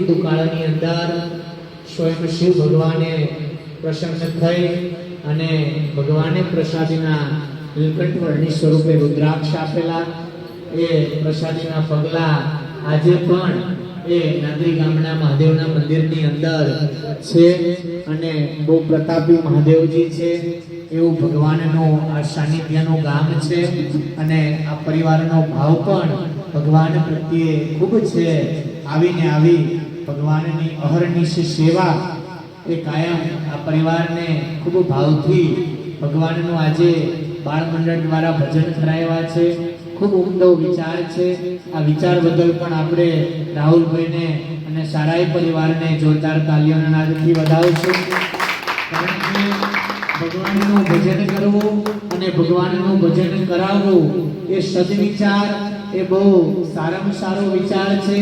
દુકાળની અંદર સ્વયં શિવ ભગવાને પ્રસન્ન થઈ અને ભગવાને પ્રસાદીના નીલકંઠ સ્વરૂપે રુદ્રાક્ષ આપેલા. એ પ્રસાદીના પગલા આજે પણ એ નાદરી ગામના મહાદેવના મંદિરની અંદર છે અને બહુ પ્રતાપી મહાદેવજી છે. એવું ભગવાનનું આ સાનિધ્યનું ગામ છે અને આ પરિવારનો ભાવ પણ ભગવાન પ્રત્યે ખૂબ છે. આવીને આવી ભગવાનની અહર્નિશ સેવા એ કાયમ આ પરિવારને ખૂબ ભાવથી ભગવાનનું આજે બાળ મંડળ દ્વારા ભજન કરાવ્યા છે. ખૂબ ઉમદો વિચાર છે. આ વિચાર બદલ પણ આપણે રાહુલભાઈને અને સારાઈ પરિવારને જોરદાર તાલીઓના નાદથી વધાવશું. કારણ કે ભગવાનનું ભજન કરવું અને ભગવાનનું ભજન કરાવવું એ સદવિચાર એ બહુ સારામાં સારો વિચાર છે.